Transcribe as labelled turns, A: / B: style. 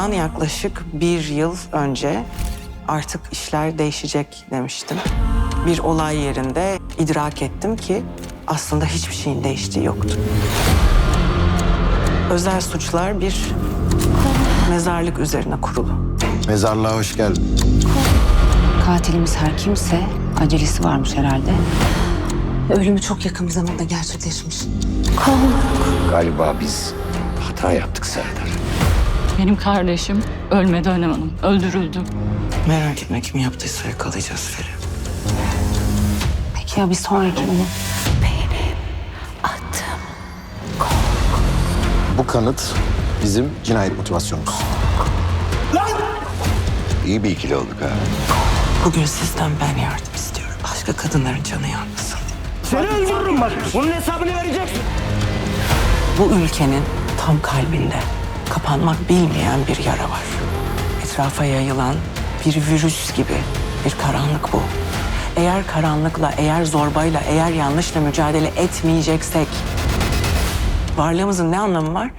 A: Bundan yaklaşık bir yıl önce artık işler değişecek demiştim. Bir olay yerinde idrak ettim ki aslında hiçbir şeyin değiştiği yoktu. Özel suçlar bir mezarlık üzerine kurulu.
B: Mezarlığa hoş geldin.
C: Katilimiz her kimse acelesi varmış herhalde.
A: Ölümü çok yakın bir zamanda gerçekleşmiş.
B: Galiba biz hata yaptık Serdar.
D: Benim kardeşim ölmedi Önem Hanım. Öldürüldü.
A: Merak etme kim yaptıysa yakalayacağız Feri.
C: Peki ya bir sonraki bu?
B: Bu kanıt bizim cinayet motivasyonumuz. İyi bir ikili olduk ha.
A: Bugün sizden ben yardım istiyorum. Başka kadınların canı yanmasın.
E: Seni öldürürüm bak. Bunun hesabını vereceksin.
A: Bu ülkenin tam kalbinde kapanmak bilmeyen bir yara var. Etrafa yayılan bir virüs gibi bir karanlık bu. Eğer karanlıkla, eğer zorbayla, eğer yanlışla mücadele etmeyeceksek varlığımızın ne anlamı var?